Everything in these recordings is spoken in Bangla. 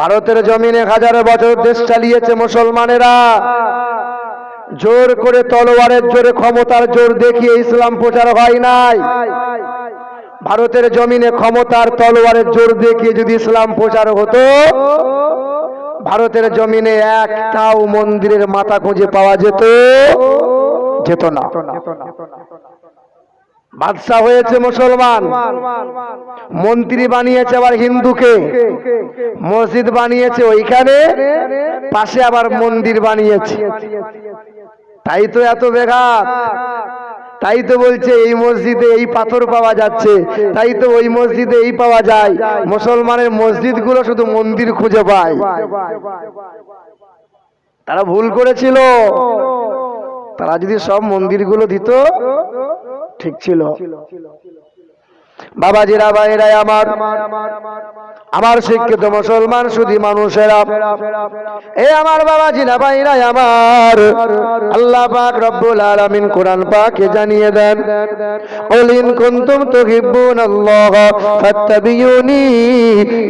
ভারতের জমিনে হাজারো বছর দেশ চালিয়েছে মুসলমানেরা। জোর করে তলোয়ারের জোরে, ক্ষমতার জোর দেখিয়ে ইসলাম প্রচার হয় নাই। ভারতের জমিনে ক্ষমতার তলোয়ারের জোর দেখিয়ে যদি ইসলাম প্রচার হতো, ভারতের জমিনে একটাও মন্দিরের মাথা খুঁজে পাওয়া যেত যেত না। বাদশাহ হয়েছে মুসলমান। মন্ত্রী বানিয়েছে আবার হিন্দুকে। মসজিদ বানিয়েছে ওইখানে, পাশে আবার মন্দির বানিয়েছে। তাই তো এত বেঘাত তাই তো বলছে, এই মসজিদে এই পাথর পাওয়া যাচ্ছে। তাই তো ওই মসজিদে এই পাওয়া যায়। মুসলমানের মসজিদগুলো শুধু মন্দির খুঁজে পায়। তারা ভুল করেছিল। তারা যদি সব মন্দিরগুলো দিত ঠিক ছিল। বাবাজিরা ভাইরাই আমার। আমার শিক্ষিত মুসলমান শুধু মানুষেরা। এ আমার বাবাজিরা ভাইরাই আমার। আল্লাহ পাক রব্বুল আলামিন কোরআন পাকে জানিয়ে দেন ওলিন কুনতুম তুহিব্বুন আল্লাহ, ফাত্তাবিউনি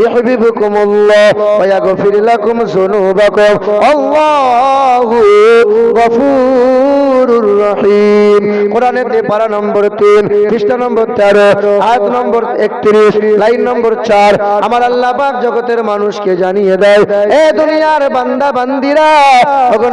ইউহিব্বুকুমুল্লাহ ওয়া ইয়াগফির লাকুম যুনুবাকুম। আল্লাহু গফুরুর রহিম। কোরআনের পারা নম্বর 3 পৃষ্ঠা নম্বর 13 আয়াত নম্বর 31 লাইন নম্বর 4 আমার আল্লাহ পাক জগতের মানুষকে জানিয়ে দেয়, এ দুনিয়ার বান্দা বান্দিরা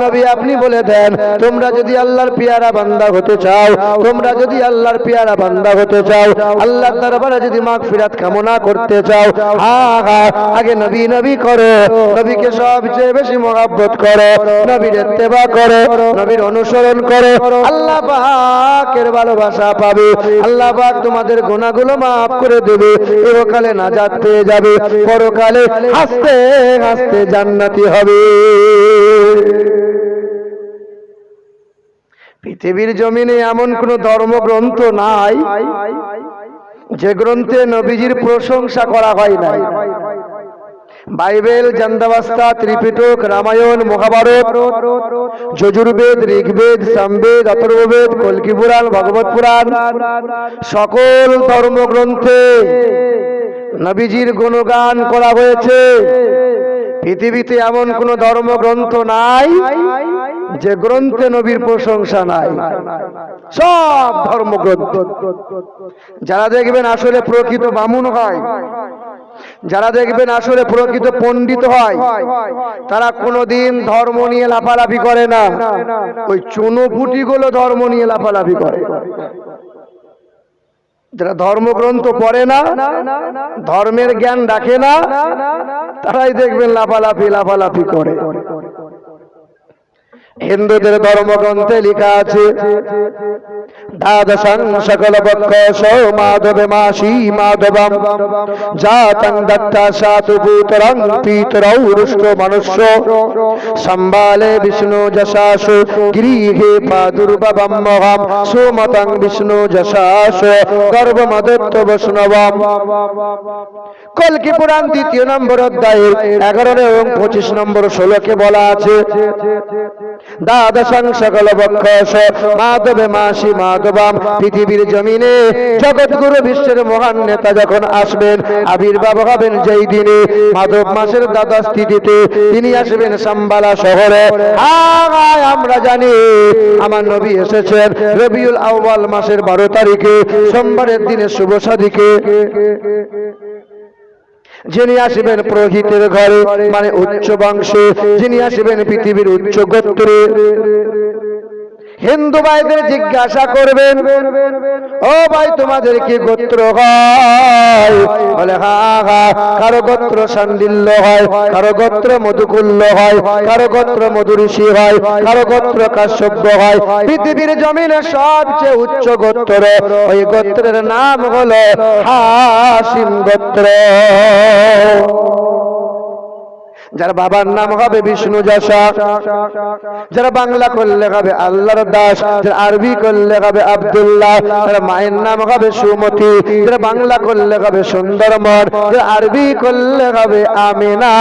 নবী আপনি বলে দেন, তোমরা যদি আল্লাহর পিয়ারা বান্দা হতে চাও, তোমরা যদি আল্লাহর পিয়ারা বান্দা হতে চাও, আল্লাহর দরবারে যদি মাগফিরাত কামনা করতে চাও, হা হা, আগে নবী নবী করো, নবীকে সবচেয়ে বেশি মহাব্বত করো, নবীর ইত্তেবা করো, নবীর অনুসরণ করো, আল্লাহ পাকের ভালোবাসা পাবে, আল্লাহ পাক তোমাদের গুনাহগুলো মাফ করে দেবে, এরকালে নাজাত পেয়ে যাবে, পরকালে হাসতে হাসতে জান্নাতি হবে। পৃথিবীর জমিনে এমন কোন ধর্মগ্রন্থ নাই, যে গ্রন্থে নবীজির প্রশংসা করা হয় নাই। Bible, Zend Avesta, Tripitaka, Ramayana, Mahabharata, Yajurveda, Rigveda, Samaveda, Atharvaveda, কল্কি পুরাণ, ভগবত পুরাণ, সকল ধর্মগ্রন্থে নবীজির গুণগান করা হয়েছে। পৃথিবীতে এমন কোন ধর্মগ্রন্থ নাই যে গ্রন্থে নবীর প্রশংসা নাই। সব ধর্মগ্রন্থ। যারা দেখবেন আসলে প্রকৃত বামুন হয়। যারা দেখবেন আসলে প্রকৃত পণ্ডিত হয়, তারা কোনোদিন ধর্ম নিয়ে লাফালাফি করে না। ওই চুনোপুটি গুলো ধর্ম নিয়ে লাফালাফি করে। যারা ধর্মগ্রন্থ পড়ে না, ধর্মের জ্ঞান রাখে না, তারাই দেখবেন লাফালাফি লাফালাফি করে। হিন্দুদের ধর্মগ্রন্থে লেখা আছে, দ্বাদশং সকল বক্ষ মাধবে মাসি মাধবম, জাতং দত্তা সাতু ভূতরং পিতরৌ রুষ্ট মনুষ্য, সম্বালে বিষ্ণু যশাসু গৃহে প্রাদুর্ভবম মহম, সুমতং বিষ্ণু যশাস গর্ভমদত্ত বৈষ্ণবম। কলকি পুরাণ দ্বিতীয় নম্বর অধ্যায়ের এগারো এবং পঁচিশ নম্বর ষোলোকে বলা আছে দ্বাদশং সকল বক্ষ মাধবে মাসি মাধবাম, পৃথিবীর জমিনে, জগৎগুরু বিশ্বের মহান নেতা যখন আসবেন, আবির্ভাব হবেন যেই দিনে, মাধব মাসের দাদা স্থিতিতে তিনি আসবেন সাম্বালা শহরে। আমরা জানি, আমার নবী এসেছেন রবিউল আউয়াল মাসের বারো তারিখে, সোমবারের দিনে শুভ সাদিকে যিনি আসবেন পুরোহিতের ঘরে মানে উচ্চ বংশে যিনি আসবেন পৃথিবীর উচ্চ গোত্রে হিন্দু ভাইদের জিজ্ঞাসা করবেন, ও ভাই, তোমাদের কি গোত্র বলে, হা হা, কারও গোত্র সান্ডিল্য হয়, কারও গোত্র মধুকুল্য হয়, কারও গোত্র মধুঋষি হয়, কারও গোত্র কাশ্যপ্য হয়। পৃথিবীর জমিনে সবচেয়ে উচ্চ গোত্র, ওই গোত্রের নাম হলো হাসিম গোত্র। যার বাবার নাম হবে বিষ্ণু যশা। যারা বাংলা করলে হবে আল্লাহর দাস। যারা আরবি করলে হবে আবদুল্লাহ। যারা মায়ের নাম হবে সুমতি। যারা বাংলা করলে হবে সুন্দরমন যারা আরবি করলে হবে আমিনা।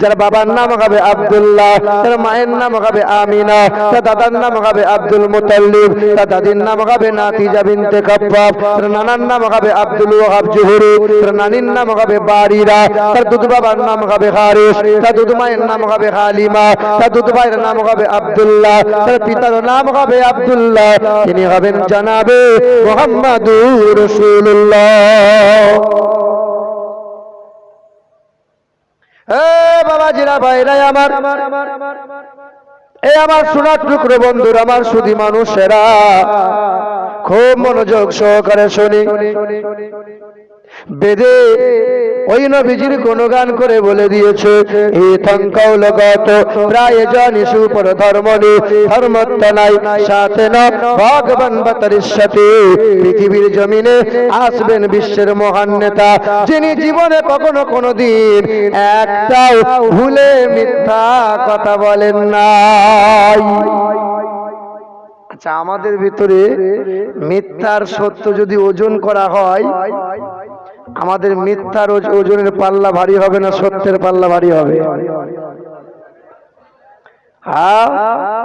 যার বাবার নাম হবে আব্দুল্লাহ তার মায়ের নাম হবে আমিনা তার দাদার নাম হবে আব্দুল মুতাল্লিব তার দাদির নাম হবে নাতিজা বিনতে কাপ্পাব তার নানার নাম হবে আব্দুল ওয়াহাব জুহুরি তার নানির নাম হবে বারিরা তার দুধ বাবার নাম হবে হারিস তার দুধ মায়ের নাম হবে হালিমা তার দুধ ভাইয়ের নাম হবে আব্দুল্লাহ তার পিতার নাম হবে আব্দুল্লাহ তিনি হবেন জানাবে মোহাম্মদুর রসুল্লাহ এ ভাই ভাইরা আমার। এই আমার সোনার টুকরো বন্ধুর, আমার সুদী মানুষেরা। খুব মনোযোগ সহকারে শুনি। বেদে ওই নবীজির গুণগান করে বলে দিয়েছে এ থঙ্কাও লগত প্রায় জানি সুপর ধর্মনি ধর্মত্ব নাই, সাথে না ভগবান বাতারির সাথে পৃথিবীর জমিনে আসবেন বিশ্বের মহান নেতা, যিনি জীবনে কখনো কোনো দিন একটাও ভুলে মিথ্যা কথা বলেন নাই। আচ্ছা আমাদের ভিতরে মিথ্যার সত্য যদি ওজন করা হয় আমাদের মিথ্যার ওজ- ওজনের পাল্লা ভারী হবে না সত্যের পাল্লা ভারী হবে। হ্যাঁ?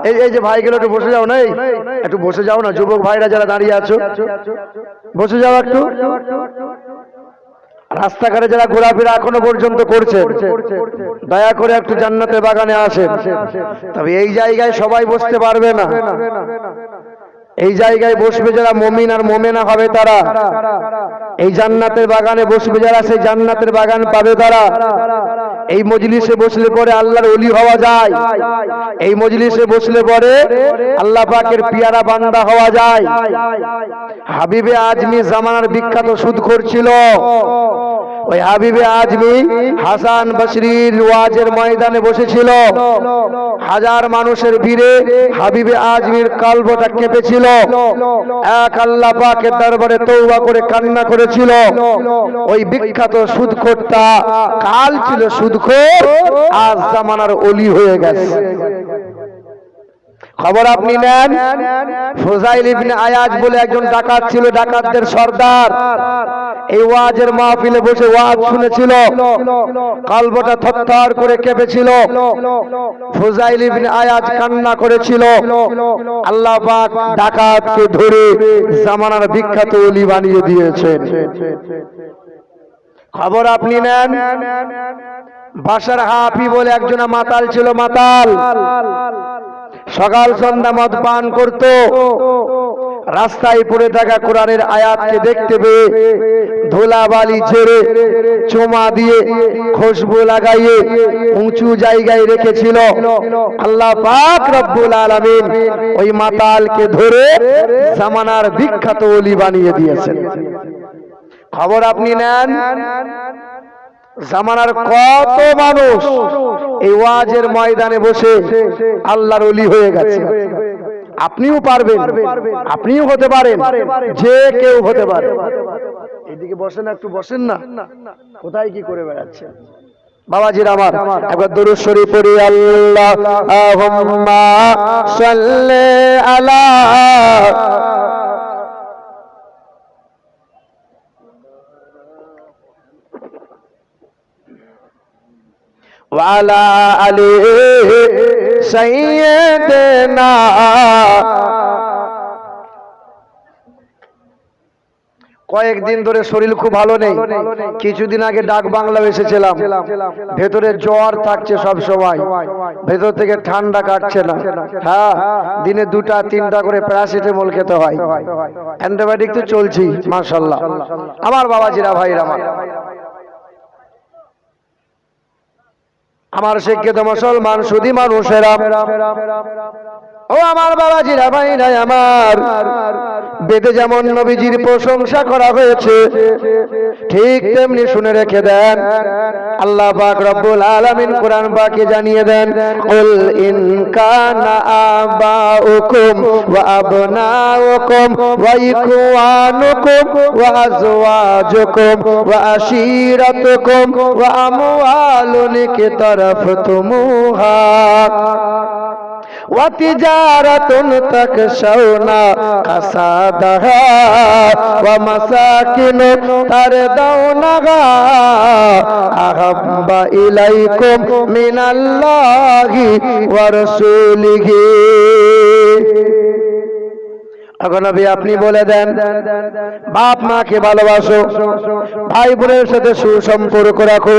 এই যে একটু বসে যাও না একটু বসে যাও না, যুবক ভাইরা যারা দাঁড়িয়ে আছো। বসে যাও একটু। রাস্তাঘাটে যারা ঘোরাফেরা এখনও পর্যন্ত করছে, দয়া করে একটু জান্নাতের বাগানে আসেন। তবে এই জায়গায় সবাই বসতে পারবে না। এই জায়গায় বসবে যারা মমিন আর মোমেনা হবে তারা। এই জান্নাতের বাগানে বসবে যারা, সেই জান্নাতের বাগান পাবে তারা। এই মজলিসে বসলে পরে আল্লাহর অলি হওয়া যায়। এই মজলিসে বসলে পরে আল্লাহ পাকের পিয়ারা বান্দা হওয়া যায়। হাবিবে আজমি জামানার বিখ্যাত সুদ করছিল ওই হাবিবে আজমি হাসান বসরির ওয়াজের ময়দানে বসেছিল। হাজার মানুষের ভিড়ে হাবিবে আজমির কালবটা কেঁপেছিল। এক আল্লাহ পাকের দরবারে তৌবা করে কান্না করেছিল। ওই বিখ্যাত সুদখোরটা কাল ছিল সুদখোর, আজ জামানার অলি হয়ে গেছে। খবর আপনি নেন। ফোজাইল ইবনে আয়াজ বলে একজন ডাকাত ছিল, ডাকাতদের সর্দার। এই ওয়াজের মাহফিলে বসে ওয়াজ শুনেছিল। কলবটা থরথর করে কেঁপেছিল। ফোজাইল ইবনে আয়াজ কান্না করেছিল। আল্লাহ পাক ডাকাতকে ধরে জামানার বিখ্যাত অলি বানিয়ে দিয়েছেন। খবর আপনি নেন। বাসার হাফি বলে একজনা মাতাল ছিল, মাতাল। সকাল সন্ধ্যা মদ পান করত। রাস্তায় পড়ে থাকা কোরআনের আয়াতকে দেখতে পেয়ে ধুলাবালি ছেড়ে চোমা দিয়ে, খুশবু লাগাইয়ে উঁচু জায়গায় রেখেছিল। আল্লাহ পাক রব্বুল আলামিন ওই মাতালকে ধরে জামানার বিখ্যাত অলি বানিয়ে দিয়েছেন। খবর আপনি নেন? জামানার কত মানুষ এই ওয়াজের ময়দানে বসে আল্লাহর অলি হয়ে গেছে। আপনিও পারবেন, আপনিও হতে পারেন, যে কেউ হতে পারে। এদিকে বসেন একটু বসেন না। কোথায় কি করে বেড়াচ্ছেন বাবাজির আমার, একবার দরুদ শরীফ পড়ি আল্লাহ আলা وعلى آله سيدنا কয়েকদিন ধরে শরীর খুব ভালো নেই কিছুদিন আগে ডাক বাংলা এসেছিলাম ভেতরে জ্বর থাকছে সব সময় ভেতর থেকে ঠান্ডা কাটছে না হ্যাঁ দিনে দুটা তিনটা করে প্যারাসিটামল খেতে হয় অ্যান্টিবায়োটিক তো চলছি মার্শাল্লাহ আমার বাবাজিরা ভাইরা আমার আমার শিক্ষিত মুসলমান সুদী মানুষেরা ও আমার বাবাজিরা ভাইরা আমার। বেদে যেমন নবীজির প্রশংসা করা হয়েছে, ঠিক তেমনি শুনে রেখে দেন, আল্লাহ পাক রব্বুল আলামিন কোরআন পাকে জানিয়ে দেন, কুল ইন কানা আবাউকুম ওয়া আবনাউকুম ওয়া ইখওয়ানুকুম ওয়া আজওয়াজুকুম ওয়া আশীরাতুকুম ওয়া আমওয়ালুন ইকতারাফতুমুহা। وتجارة تكشون كسادها ومساكن تردونها أحب إليكم من الله ورسوله এখন নবী আপনি বলে দেন, বাপ মাকে ভালোবাসো, ভাই বোনের সাথে সুসম্পর্ক রাখো,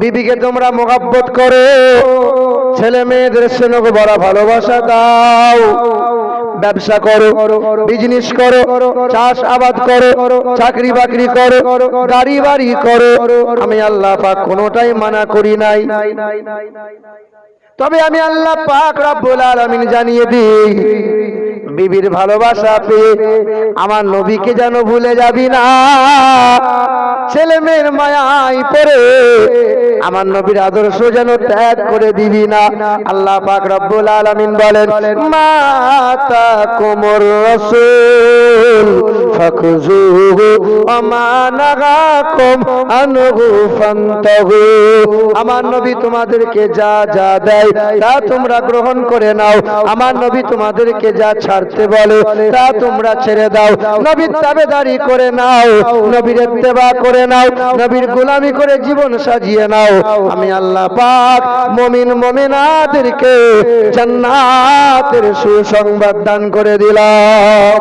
বিবিকে তোমরা মোহাব্বত করো, ছেলে মেয়েদের সঙ্গে বড় ভালোবাসা দাও, ব্যবসা করো বিজনেস করো, চাষ আবাদ করো, চাকরি বাকরি করো, গাড়ি বাড়ি করো, আমি আল্লাহ পাক কোনোটাই মানা করি নাই। তবে আমি আল্লাহ পাক রব্বুল আলামিন জানিয়ে দিই, বিবির ভালোবাসা পেয়ে আমার নবীকে যেন ভুলে যাবি না। ছেলে মেয়ের মায়াই পড়ে আমার নবীর আদর্শ যেন ত্যাগ করে দিবি না। আল্লাহ পাক রব্বুল আলামিন বলেন মাতা কোমর রসুল ফাকুজুহু আমানাগাকুম আনহু ফান্তাহু। আমার নবী তোমাদেরকে যা যা দেয় তা তোমরা গ্রহণ করে নাও। আমার নবী তোমাদেরকে যা ছাড়তে বলে, তা তোমরা ছেড়ে দাও। নবীর তাবেদারি করে নাও, নবীর ইত্তেবা করে নাও, নবীর গোলামি করে জীবন সাজিয়ে নাও। আমি আল্লাহ পাক মুমিন মুমিনাদেরকে জান্নাতের সুসংবাদ দান করে দিলাম।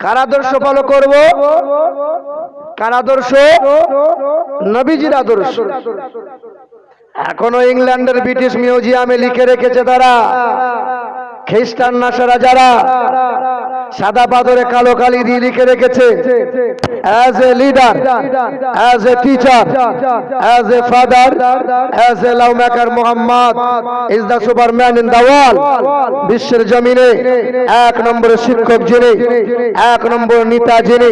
কার আদর্শ ফলো করব? কার আদর্শ? নবীজির আদর্শ। এখনও ইংল্যান্ডের ব্রিটিশ মিউজিয়ামে লিখে রেখেছে তারা। খ্রিস্টান নাসারা যারা সাদা পাথরে কালো কালি দিয়ে লিখে রেখেছে as a leader as a teacher as a father as a love maker Muhammad is the superman in the world বিশ্বের জমিনে এক নম্বরে শিক্ষক যিনি, এক নম্বর নেতা যিনি,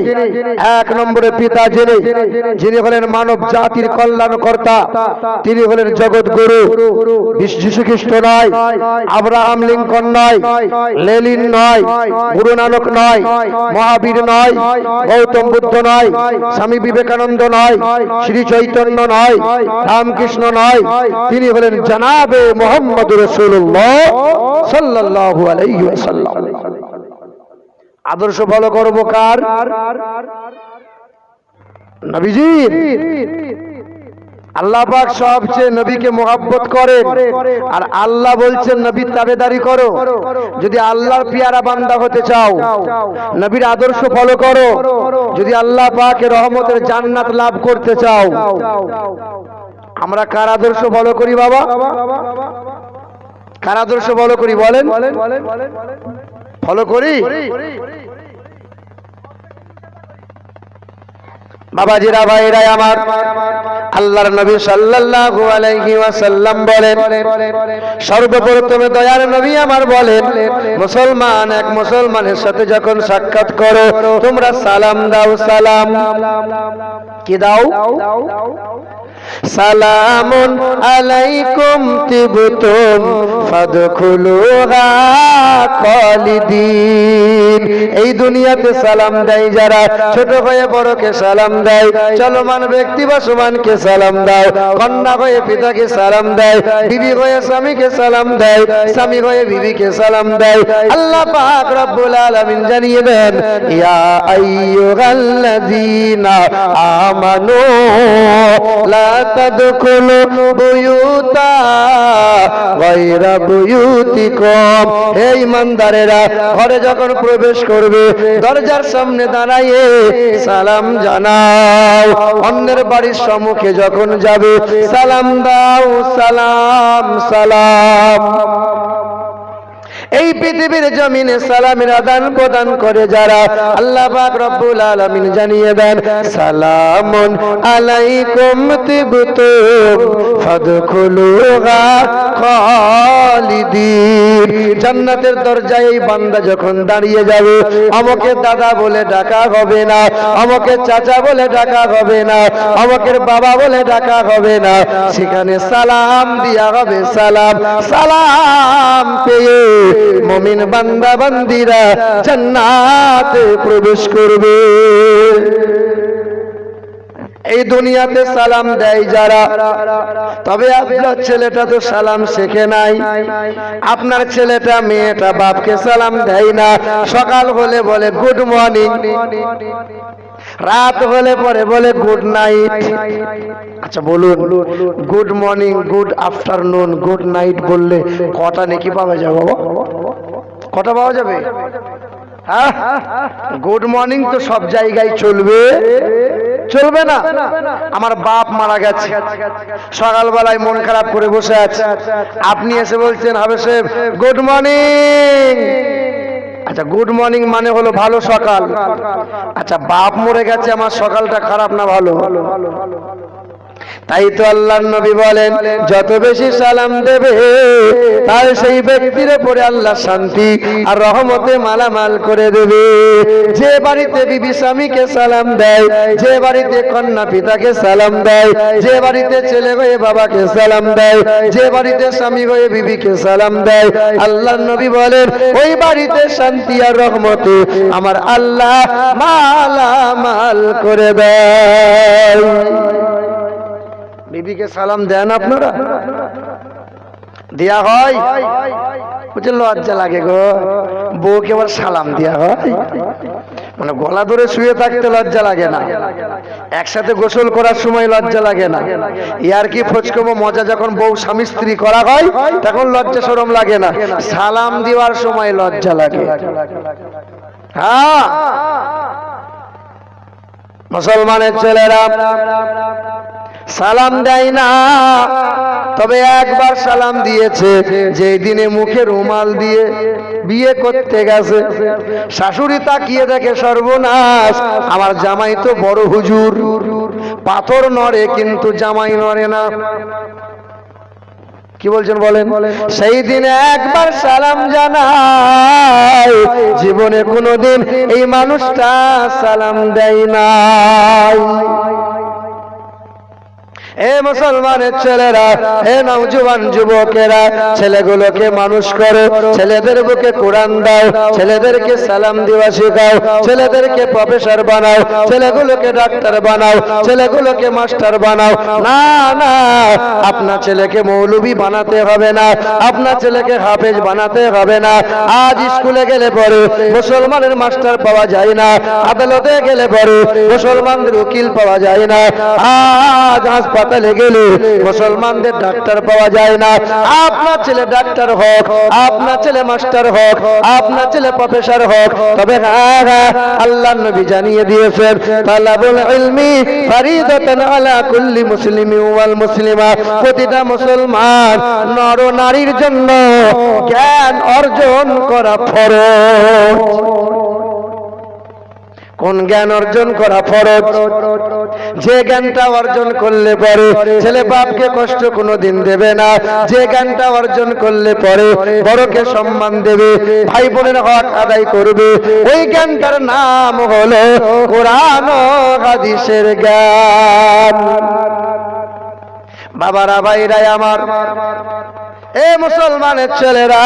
এক নম্বরে পিতা যিনি যিনি হলেন মানব জাতির কল্যাণকর্তা, তিনি হলেন জগৎ গুরু। যীশু খ্রিস্ট নয়, আব্রাহাম লিঙ্কন নয় লেলিন নয় গুরু নানক নয়, মহাবীর নয়, গৌতম বুদ্ধ নয়, স্বামী বিবেকানন্দ নয়, শ্রী চৈতন্য নয়, রামকৃষ্ণ নয়, তিনি হলেন জানাবে মোহাম্মদ রসুল্লাহ আলাইহি আদর্শ ফলো করব কার নবীজি আল্লাহ পাক সবচেয়ে নবীকে মোহাব্বত করেন। আর আল্লাহ বলছেন নবীর তাবেদারি করো। যদি আল্লাহর পিয়ারা বান্দা হতে চাও, নবীর আদর্শ ফলো করো। যদি আল্লাহ পাকে রহমতের জান্নাত লাভ করতে চাও, আমরা কার আদর্শ ফলো করি বাবা? কার আদর্শ ফলো করি বলেন? ফলো করি? বাবাজিরা ভাইরা আমার। আল্লাহর নবী সাল্লাল্লাহু আলাইহি ওয়াসাল্লাম বলেন, সর্বপ্রথমে দয়ার নবী আমার বলেন, মুসলমান এক মুসলমানের সাথে যখন সাক্ষাৎ করো, তোমরা সালাম দাও, সালাম। কি দাও? সালামুন আলাইকুম তিবতুম ফাদখুলুহা খালিদিন। এই দুনিয়াতে সালাম দেয় যারা, ছোট হয়ে বড়কে সালাম দেয়। চলমান ব্যক্তি বা সমানকে সালাম দাও। কন্যা হয়ে পিতাকে সালাম দেয়। বিবি হয়ে স্বামীকে সালাম দেয়। স্বামী হয়ে বিবিকে সালাম দেয়। আল্লাহ পাক রব্বুল আলামিন জানিয়ে দেন, ইয়া আইয়ুহাল্লাযীনা আমানু লা তাদখুলু বুয়ুতা গায়রা বুয়ুতিকুম। হে ইমানদারেরা ঘরে যখন প্রবেশ করবে, দরজার সামনে দাঁড়াইয়ে সালাম জানাও অন্যের বাড়ির সম্মুখে যখন যাবে সালাম দাও সালাম সালাম। এই পৃথিবীর জমিনে সালামের আদান প্রদান করে যারা আল্লাহ রব্বুল আলামিন জানিয়ে দেন, সালামুন আলাইকুম জান্নাতের দরজায় এই বান্দা যখন দাঁড়িয়ে যাবে, আমাকে দাদা বলে ডাকা হবে না, আমাকে চাচা বলে ডাকা হবে না, আমাকে বাবা বলে ডাকা হবে না। সেখানে সালাম দিয়া হবে, সালাম সালাম পেয়ে মমিন বান্দা, বান্দিরা জান্নাতে প্রবেশ করবে। এই দুনিয়াতে সালাম দেয় যারা, তবে আপনার ছেলেটা তো সালাম শেখে নাই। আপনার ছেলেটা, মেয়েটা, বাপকে সালাম দেয় না। সকাল হলে বলে, গুড মর্নিং। রাত হলে পরে বলে গুড নাইট আচ্ছা বলুন good morning good afternoon good night বললে কটা নাকি পাওয়া যাবে বাবা? কটা পাওয়া যাবে? হ্যাঁ? গুড মর্নিং তো সব জায়গায় চলবে। চলবে না। আমার বাপ মারা গেছে। সকালবেলায় মন খারাপ করে বসে আছে। আপনি এসে বলছেন হবে গুড মর্নিং আচ্ছা গুড মর্নিং মানে হলো ভালো সকাল। আচ্ছা বাপ মরে গেছে, আমার সকালটা খারাপ না ভালো? তাই তো আল্লাহ নবী বলেন, যত বেশি সালাম দেবে, তার সেই ব্যক্তির উপরে আল্লাহ শান্তি আর রহমতে মালামাল করে দেবে। যে বাড়িতে বিবি স্বামীকে সালাম দেয়, যে বাড়িতে কন্যা পিতাকে সালাম দেয়, যে বাড়িতে ছেলে হয়ে বাবাকে সালাম দেয়, যে বাড়িতে স্বামী হয়ে বিবিকে সালাম দেয় আল্লাহ নবী বলেন, ওই বাড়িতে শান্তি আর রহমতে আমার আল্লাহ মালামাল করে দেয়। বিবিকে সালাম দেন আপনারা? দেয়া হয়? লজ্জা লাগে গো। বউকে আবার সালাম দেয়া হয়? মানে গলা ধরে শুয়ে থাকতে লজ্জা লাগে না। একসাথে গোসল করার সময় লজ্জা লাগে না। ইয়ার কি ফচকমো মজা যখন বউ স্বামী স্ত্রী করা হয়, তখন লজ্জা সরম লাগে না। সালাম দেওয়ার সময় লজ্জা লাগে। হ্যাঁ। মুসলমানের ছেলেরা সালাম দেয় না। তবে একবার সালাম দিয়েছে যে দিনে মুখে রুমাল দিয়ে বিয়ে করতে গেছে। শাশুড়ি তাকিয়ে দেখে সর্বনাশ, আমার জামাই তো বড় হুজুর। পাথর নড়ে কিন্তু জামাই নড়ে না। কি বলছেন বলেন? সেই দিনে একবার সালাম জানাই, জীবনে কোনোদিন এই মানুষটা সালাম দেয় নাই। এ মুসলমানের ছেলেরা হে নওজোয়ান যুবকেরা, ছেলেগুলোকে মানুষ করো, ছেলেদের বুকে কোরআন দাও, ছেলেদেরকে সালাম দেওয়া শেখাও, ছেলেদেরকে প্রফেসর বানাও, ছেলেগুলোকে ডাক্তার বানাও, ছেলেগুলোকে মাস্টার বানাও। না না আপনার ছেলেকে মৌলবী বানাতে হবে না আপনার ছেলেকে হাফেজ বানাতে হবে না। আজ স্কুলে গেলে পরে মুসলমানের মাস্টার পাওয়া যায় না, আদালতে গেলে পরে মুসলমানদের উকিল পাওয়া যায় না। আজ হাসপাতালে গেলে মুসলমানদের ডাক্তার পাওয়া যায় না। আপনার ছেলে ডাক্তার হোক, আপনার ছেলে মাস্টার হোক, আপনার ছেলে প্রফেসর হোক, তবে হ্যাঁ হ্যাঁ আল্লাহ নবী জানিয়ে দিয়েছেন আলা কুল্লি মুসলিমা। প্রতিটা মুসলমান নর নারীর জন্য জ্ঞান অর্জন করা ফরজ। কোন জ্ঞান অর্জন করা ফরজ? যে জ্ঞানটা অর্জন করলে পরে ছেলে বাপকে কষ্ট কোনো দিন দেবে না। যে জ্ঞানটা অর্জন করলে পরে বড়কে সম্মান দেবে ভাই বোনের হক আদায় করবে। ওই জ্ঞানটার নাম হলো কোরআন হাদিসের জ্ঞান। বাবারা, ভাইরাই আমার। এ মুসলমানের ছেলেরা,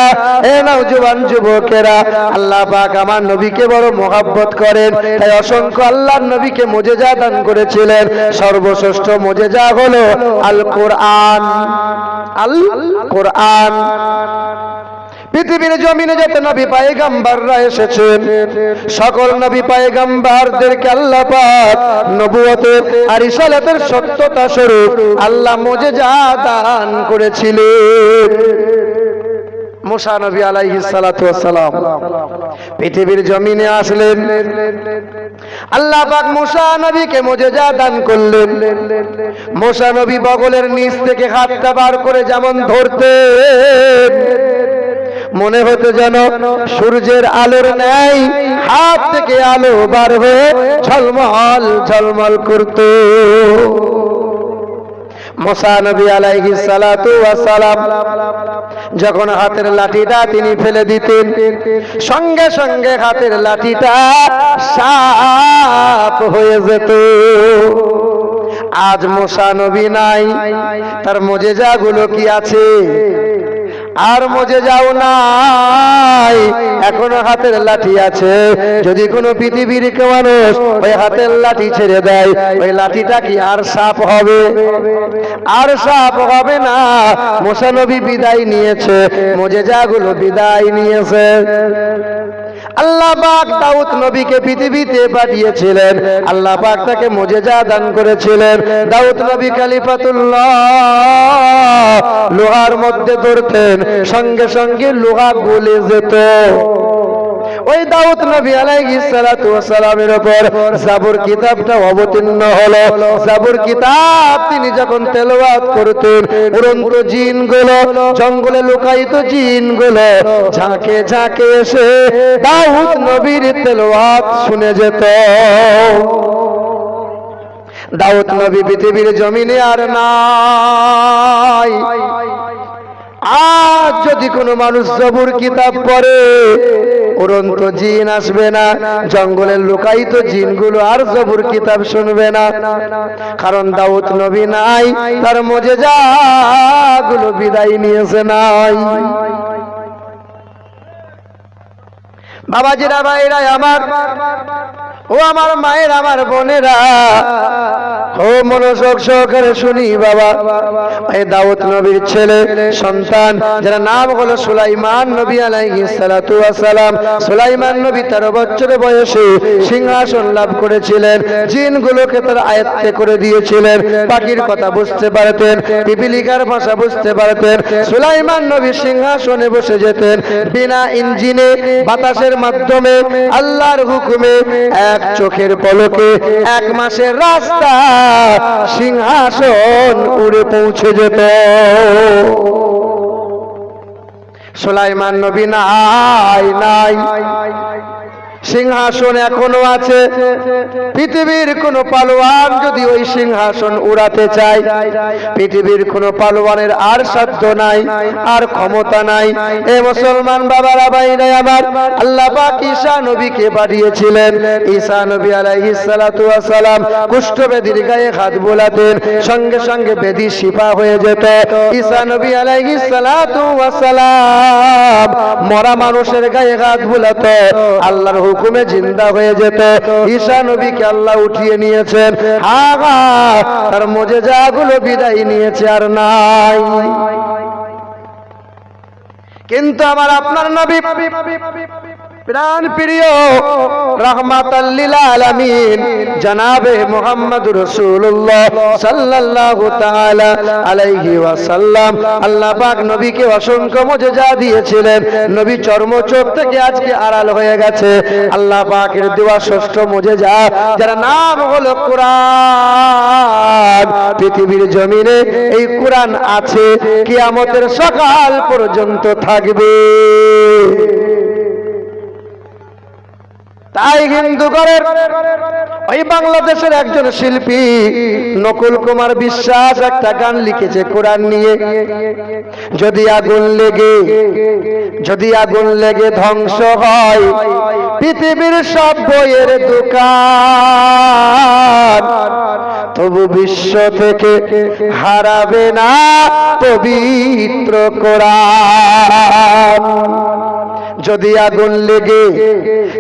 এ নওজোয়ান যুবকেরা, আল্লাহ পাক আমার নবীকে বড় মোহাব্বত করেন। তাই অসংখ্য আল্লাহর নবীকে মোজেজা দান করেছিলেন। সর্বশ্রেষ্ঠ মোজেজা হলো আল কোরআন আল কোরআন পৃথিবীর জমিনে যত নবী পায়গাম্বাররা এসেছেন, সকল নবী পায়গাম্বারদেরকে আল্লাহ পাক নবুয়তের আর ইসালাতের সত্যতা স্বরূপ আল্লাহ মোজেজা দান করেছিলেন। মুসা নবী আলাইহিস সালাতু ওয়াসসালাম পৃথিবীর জমিনে আসলেন। আল্লাহ পাক মুসা নবীকে মোজেজা দান করলেন। মুসা নবী বগলের নিচ থেকে হাতটা বার করে যেমন ধরতেন। মনে হতো যেন সূর্যের আলোর ন্যায় হাত থেকে আলো বার হয়ে ঝলমল ঝলমল করত। মোসা নবী আলাইহিস সালাতু সালাম যখন হাতের লাঠিটা তিনি ফেলে দিতেন, সঙ্গে সঙ্গে হাতের লাঠিটা সাপ হয়ে যেত। আজ মোসা নবী নাই, তার মজেজাগুলো কি আছে? আর মজে যাও নাই। এখনও হাতের লাঠি আছে। যদি কোনো পৃথিবীর কেউ মানুষ ওই হাতের লাঠি ছেড়ে দেয়, ওই লাঠিটা কি আর সাপ হবে? আর সাপ হবে না। মোসানবী বিদায় নিয়েছে। মজে যাগুলো বিদায় নিয়েছে। আল্লাহ পাক দাউদ নবীকে পৃথিবীতে পাঠিয়েছিলেন। আল্লাহ পাক তাকে মজেজা দান করেছিলেন। দাউদ নবী কালিফাতুল্লাহ লোহার মধ্যে ধরতেন, সঙ্গে সঙ্গে লোহা গলে যেত। ওই দাউদ নবী আলাইহিস সালাতু ওয়াসালামের উপর জাবুর কিতাবটা অবতীর্ণ হলো। জাবুর কিতাব তিনি যখন তেলাওয়াত করতেন, উড়ন্ত জিনগুলো, জঙ্গলে লুকায়িত জিনগুলো ঝাঁকে ঝাঁকে এসে দাউদ নবীর তেলাওয়াত শুনে যেত। দাউদ নবী পৃথিবীর জমিনে আর নাই। আজ যদি কোনো মানুষ জবুর কিতাব পড়ে উড়ন্ত জিন আসবে না, জঙ্গলের লুকায়িত জিনগুলো আর জবুর কিতাব শুনবে না। কারণ দাউদ নবী নাই, তার মজে যা গুলো বিদায় নিয়েছে নাই। বাবাজিরা ভাইরা আমার। ও আমার মায়ের, আমার বোনেরা। ও মনোযোগ সহকারে শুনি বাবা। এই দাউদ নবীর ছেলে, সন্তান, যার নাম হলো সুলাইমান নবী আলাইহিস সালাতু সালাম সুলাইমান নবী 13 বছরের বয়সে সিংহাসন লাভ করেছিলেন, জিনগুলোকে তার আয়ত্তে করে দিয়েছিলেন, পাখির কথা বুঝতে পারতেন পিপিলিকার ভাষা বুঝতে পারতেন। সুলাইমান নবী সিংহাসনে বসে যেতেন, বিনা ইঞ্জিনে বাতাসের মাধ্যমে আল্লাহর হুকুমে এক চোখের পলকে এক মাসের রাস্তা সিংহাসন উড়ে পৌঁছে যেত। সোলাইমান নবী নাই নাই। সিংহাসন এখনও আছে। পৃথিবীর কোন পালোয়ান যদি ওই সিংহাসন উড়াতে চায়, পৃথিবীর কোন পালোয়ানের আর সাধ্য নাই, আর ক্ষমতা নাই। এ মুসলমান বাবারা বাইরে আমার, আল্লাহ পাক ঈসা নবীকে পাঠিয়েছিলেন। ঈসা নবী আলাইহিস সালাতু ওয়াস সালাম কুষ্ঠবেদীর গায়ে হাত বোলাতেন, সঙ্গে সঙ্গে বেদি শিফা হয়ে যেত। ঈসা নবী আলাইহিস সালাতু ওয়াস সালাম মরা মানুষের গায়ে হাত বোলাতো, আল্লাহর হুকুমে জিন্দা হয়ে যেত। ঈশা নবীকে আল্লাহ উঠিয়ে নিয়েছেন। হা হা তার মজেজাগুলো বিদায় নিয়েছে আর নাই। কিন্তু আমার আপনার নবী প্রাণ প্রিয় রহমাতাল্লিল জনাবে মুহাম্মদ রাসূলুল্লাহ সাল্লাল্লাহু তাআলা আলাইহি ওয়াসাল্লাম। আল্লাহ পাক নবীকে অসংখ্য মুজিজা দিয়েছিলেন। নবী চর্ম চোখ থেকে আজকে আড়াল হয়ে গেছে। আল্লাহ পাকের দেওয়া ষষ্ঠ মুজিজা, যার নাম হলো কোরআন। পৃথিবীর জমিনে এই কোরআন আছে, কিয়ামতের সকাল পর্যন্ত থাকবে। তাই হিন্দু ঘরের ওই বাংলাদেশের একজন শিল্পী নকুল কুমার বিশ্বাস একটা গান লিখেছে কোরআন নিয়ে। যদি আগুন লেগে, যদি আগুন লেগে ধ্বংস হয়, পৃথিবীর সব বইয়ের দোকান তবু বিশ্ব থেকে হারাবে না পবিত্র কোরআন। যদি আগুন লেগে,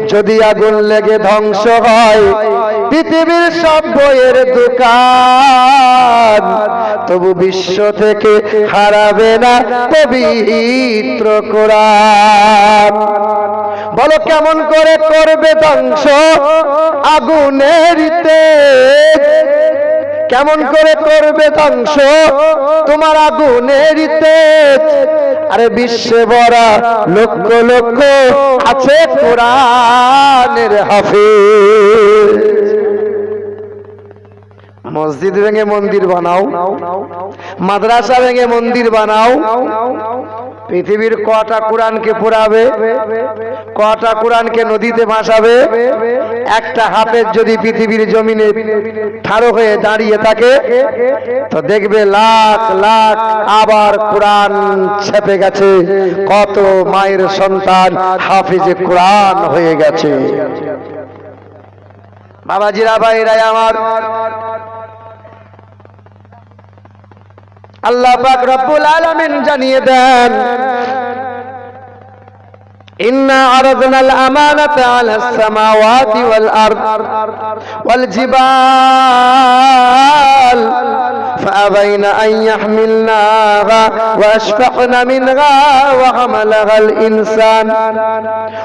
যদি আগুন লেগে ধ্বংস হয়, পৃথিবীর সব বইয়ের দোকান তবু বিশ্ব থেকে হারাবে না পবিত্র কোরআন। বলো কেমন করে করবে ধ্বংস? আগুনের কেমন করে করবে ধ্বংস? তোমার আগুনের তেজ আরে বিশ্বে ভরা লক্ষ লক্ষ আছে কোরআনের হাফিজ। মসজিদ ভেঙে মন্দির বানাও। মাদ্রাসা ভেঙে মন্দির বানাও। পৃথিবীর কটা কোরআনকে পুরাবে কটা কোরআনকে নদীতে ভাসাবে, একটা হাফেজ যদি পৃথিবীর জমিনে ঠাড়ো হয়ে দাঁড়িয়ে থাকে, তো দেখবে লাখ লাখ আবার কোরআন ছেপে গেছে। কত মায়ের সন্তান হাফিজে কোরআন হয়ে গেছে। বাবাজিরা ভাইরাই আমার আল্লাহ পাক রব্বুল আলামিন জানিয়ে দেন إنا عرضنا الأمانة على السماوات والأرض والجبال فأبى أبين أن يحملناها وأشفقن منها وحملها الإنسان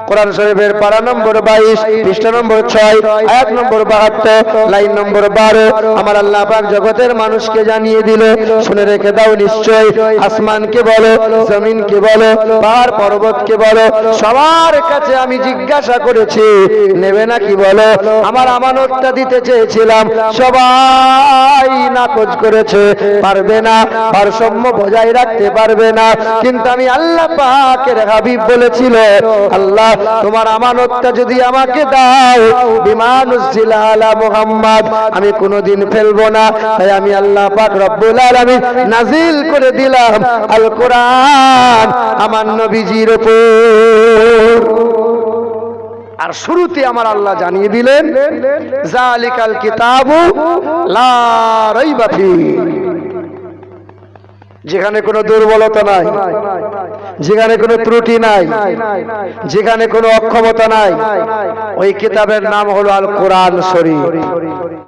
কোরআন শরীফের পারা নম্বর বাইশ পৃষ্ঠা নম্বর ছয় আয়াত নম্বর বাহাত্তর লাইন নম্বর বারো আমার আল্লাহ পাক জগতের মানুষকে জানিয়ে দিল শুনে রেখে দাও নিশ্চয় আসমানকে বলো জমিনকে বলো পাহাড় পর্বতকে বলো সবার কাছে আমি জিজ্ঞাসা করেছি, নেবে নাকি বলো? আমার আমানতটা দিতে চেয়েছিলাম, সবাই নাকচ করেছে, পারবে না, ভারসাম্য বজায় রাখতে পারবে না। কিন্তু আমি আল্লাহ পাকের হাবিব বলেছিল, আল্লাহ, তোমার আমানতটা যদি আমাকে দাও বিমান আলা মুহাম্মদ, আমি কোনোদিন ফেলব না। তাই আমি আল্লাহ পাক রব্বুল আলামিন নাজিল করে দিলাম, আল কোরআন আমার নবীজির উপর। আর শুরুতে আমার আল্লাহ জানিয়ে দিলেন, জালিকাল কিতাবু লা যেখানে কোনো দুর্বলতা নাই, যেখানে কোনো ত্রুটি নাই, যেখানে কোনো অক্ষমতা নাই, ওই কিতাবের নাম হলো আল কোরআন শরীফ।